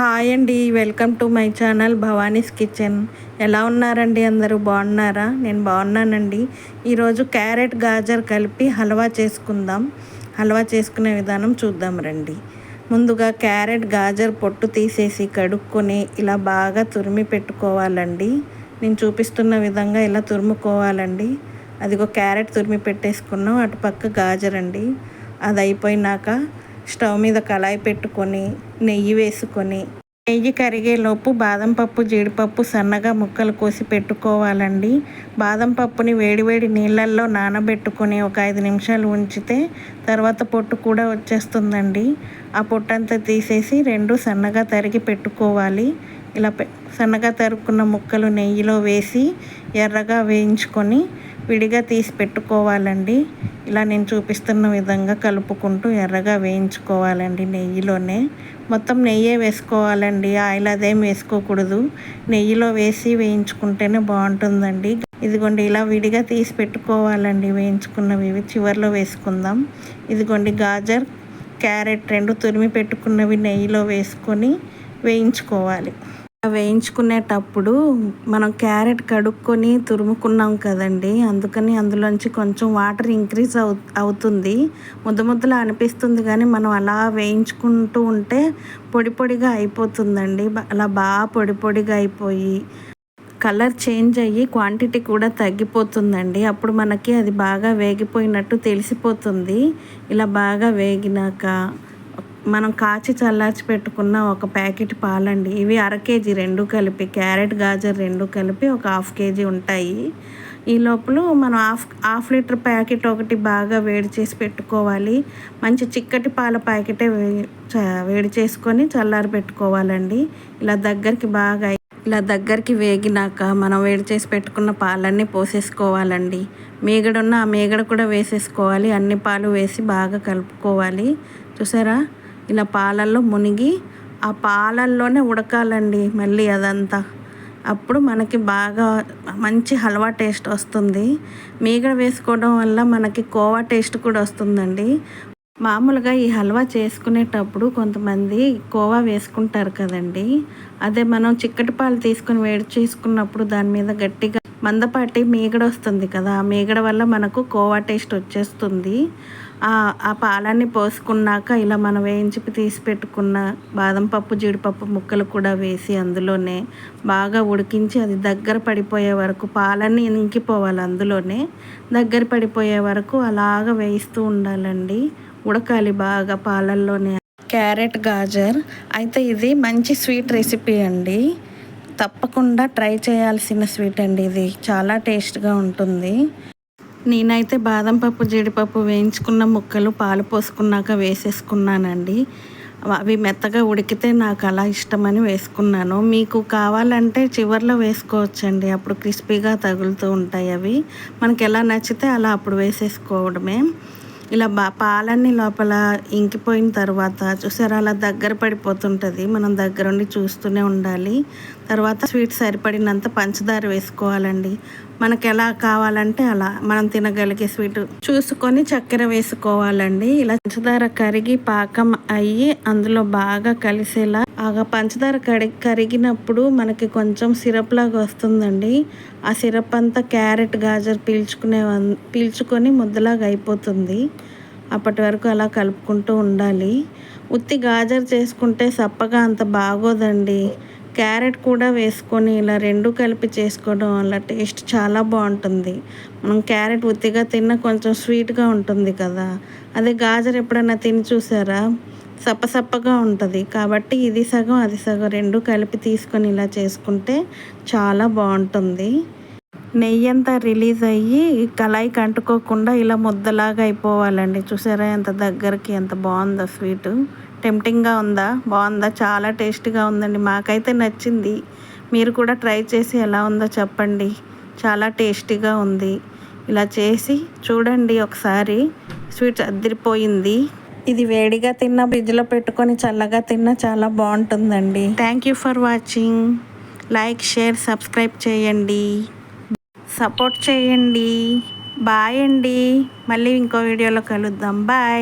Hi అండి welcome to my channel Bhavani's kitchen. ఎలా ఉన్నారండి అందరూ? బాగున్నారా? నేను బాగున్నానండి. ఈరోజు క్యారెట్ గాజర్ కలిపి హల్వా చేసుకుందాం. హల్వా చేసుకునే విధానం చూద్దాం రండి. ముందుగా క్యారెట్ గాజర్ పొట్టు తీసేసి కడుక్కొని ఇలా బాగా తురిమి పెట్టుకోవాలండి. నేను చూపిస్తున్న విధంగా ఇలా తురుముకోవాలండి. అదిగో క్యారెట్ తురిమి పెట్టేసుకున్నాం. అటుపక్క గాజర్ అండి అది అయిపోయినాక స్టవ్ మీద కళాయి పెట్టుకొని నెయ్యి వేసుకొని నెయ్యి కరిగేలోపు బాదం పప్పు జీడిపప్పు సన్నగా ముక్కలు కోసి పెట్టుకోవాలండి. బాదం పప్పుని వేడివేడి నీళ్ళల్లో నానబెట్టుకొని ఒక ఐదు నిమిషాలు ఉంచితే తర్వాత పొట్టు కూడా వచ్చేస్తుందండి. ఆ పొట్టంతా తీసేసి రెండు సన్నగా తరిగి పెట్టుకోవాలి. ఇలా సన్నగా తరుక్కున్న ముక్కలు నెయ్యిలో వేసి ఎర్రగా వేయించుకొని విడిగా తీసి పెట్టుకోవాలండి. ఇలా నేను చూపిస్తున్న విధంగా కలుపుకుంటూ ఎర్రగా వేయించుకోవాలండి నెయ్యిలోనే. మొత్తం నెయ్యే వేసుకోవాలండి. ఆయిల్ అదేం వేసుకోకూడదు. నెయ్యిలో వేసి వేయించుకుంటేనే బాగుంటుందండి. ఇదిగోండి ఇలా విడిగా తీసి పెట్టుకోవాలండి. వేయించుకున్నవి ఇవి చివరిలో వేసుకుందాం. ఇదిగోండి గాజర్ క్యారెట్ రెండు తురిమి పెట్టుకున్నవి నెయ్యిలో వేసుకొని వేయించుకోవాలి. వేయించుకునేటప్పుడు మనం క్యారెట్ కడుక్కొని తురుముకున్నాం కదండి. అందుకని అందులోంచి కొంచెం వాటర్ ఇంక్రీజ్ అవు అవుతుంది. ముద్ద ముద్దలా అనిపిస్తుంది కానీ మనం అలా వేయించుకుంటూ ఉంటే పొడి పొడిగా అయిపోతుందండి. అలా బాగా పొడి పొడిగా అయిపోయి కలర్ చేంజ్ అయ్యి క్వాంటిటీ కూడా తగ్గిపోతుందండి. అప్పుడు మనకి అది బాగా వేగిపోయినట్టు తెలిసిపోతుంది. ఇలా బాగా వేగినాక మనం కాచి చల్లార్చి పెట్టుకున్న ఒక ప్యాకెట్ పాలండి. ఇవి అర కేజీ రెండు కలిపి క్యారెట్ గాజర్ రెండు కలిపి ఒక హాఫ్ కేజీ ఉంటాయి. ఈ లోపల మనం హాఫ్ హాఫ్ లీటర్ ప్యాకెట్ ఒకటి బాగా వేడి చేసి పెట్టుకోవాలి. మంచి చిక్కటి పాల ప్యాకెటే వేడి చేసుకొని చల్లారి పెట్టుకోవాలండి. ఇలా దగ్గరికి బాగా ఇలా దగ్గరికి వేగినాక మనం వేడి చేసి పెట్టుకున్న పాలన్నీ పోసేసుకోవాలండి. మీగడున్న ఆ మీగడ కూడా వేసేసుకోవాలి. అన్ని పాలు వేసి బాగా కలుపుకోవాలి. చూసారా? ఇలా పాలల్లో మునిగి ఆ పాలల్లోనే ఉడకాలండి మళ్ళీ అదంతా. అప్పుడు మనకి బాగా మంచి హల్వా టేస్ట్ వస్తుంది. మీగడ వేసుకోవడం వల్ల మనకి కోవా టేస్ట్ కూడా వస్తుందండి. మామూలుగా ఈ హల్వా చేసుకునేటప్పుడు కొంతమంది కోవా వేసుకుంటారు కదండి. అదే మనం చిక్కటి పాలు తీసుకొని వేడి చేసుకున్నప్పుడు దాని మీద గట్టిగా మందపాటి మీగడ వస్తుంది కదా ఆ మీగడ వల్ల మనకు కోవా టేస్ట్ వచ్చేస్తుంది. ఆ పాలన్నీ పోసుకున్నాక ఇలా మనం వేయించి తీసి పెట్టుకున్న బాదం పప్పు జీడిపప్పు ముక్కలు కూడా వేసి అందులోనే బాగా ఉడికించి అది దగ్గర పడిపోయే వరకు పాలన్నీ ఇంకిపోవాలి అందులోనే. దగ్గర పడిపోయే వరకు అలాగ వేయిస్తూ ఉండాలండి. ఉడకాలి బాగా పాలల్లోనే. క్యారెట్ గాజర్. అయితే ఇది మంచి స్వీట్ రెసిపీ అండి. తప్పకుండా ట్రై చేయాల్సిన స్వీట్ అండి ఇది. చాలా టేస్ట్గా ఉంటుంది. నేనైతే బాదం పప్పు జీడిపప్పు వేయించుకున్న ముక్కలు పాలు పోసుకున్నాక వేసేసుకున్నానండి. అవి మెత్తగా ఉడికితే నాకు అలా ఇష్టమని వేసుకున్నాను. మీకు కావాలంటే చివర్లో వేసుకోవచ్చండి. అప్పుడు క్రిస్పీగా తగులుతూ ఉంటాయి అవి. మనకి ఎలా నచ్చితే అలా అప్పుడు వేసేసుకోవడమే. ఇలా బా పాలన్నీ లోపల ఇంకిపోయిన తర్వాత చూసారా అలా దగ్గర పడిపోతుంటుంది. మనం దగ్గరుండి చూస్తూనే ఉండాలి. తర్వాత స్వీట్ సరిపడినంత పంచదార వేసుకోవాలండి. మనకు ఎలా కావాలంటే అలా. మనం తినగలిగే స్వీట్. చూసుకొని చక్కెర వేసుకోవాలండి. ఇలా పంచదార కరిగి పాకం అయ్యి అందులో బాగా కలిసేలా. ఆగా పంచదార కడి కరిగినప్పుడు మనకి కొంచెం సిరప్ లాగా వస్తుందండి. ఆ సిరప్ అంతా క్యారెట్ గాజర్ పీల్చుకునే పీల్చుకొని ముద్దలాగా అయిపోతుంది. అప్పటి వరకు అలా కలుపుకుంటూ ఉండాలి. ఉత్తి గాజర్ చేసుకుంటే సప్పగా అంత బాగోదండి. క్యారెట్ కూడా వేసుకొని ఇలా రెండు కలిపి చేసుకోవడం వల్ల టేస్ట్ చాలా బాగుంటుంది. మనం క్యారెట్ ఉత్తిగా తిన్న కొంచెం స్వీట్గా ఉంటుంది కదా. అదే గాజర్ ఎప్పుడైనా తిని చూసారా? సప్పసప్పగా ఉంటుంది. కాబట్టి ఇది సగం అది సగం రెండు కలిపి తీసుకొని ఇలా చేసుకుంటే చాలా బాగుంటుంది. నెయ్యి అంతా రిలీజ్ అయ్యి కళాయికి అంటుకోకుండా ఇలా ముద్దలాగా అయిపోవాలండి. చూసారా ఎంత దగ్గరికి ఎంత బాగుందో స్వీట్. టెంప్టింగ్గా ఉందా? బాగుందా? చాలా టేస్టీగా ఉందండి. మాకైతే నచ్చింది. మీరు కూడా ట్రై చేసి ఎలా ఉందో చెప్పండి. చాలా టేస్టీగా ఉంది. ఇలా చేసి చూడండి ఒకసారి. స్వీట్స్ అద్దరిపోయింది ఇది వేడిగా తిన్న ఫ్రిడ్జ్లో పెట్టుకొని చల్లగా తిన్నా చాలా బాగుంటుందండి. Thank you for watching like share subscribe చేయండి. సపోర్ట్ చేయండి. బాయ్ అండి. మళ్ళీ ఇంకో వీడియోలో కలుద్దాం. బాయ్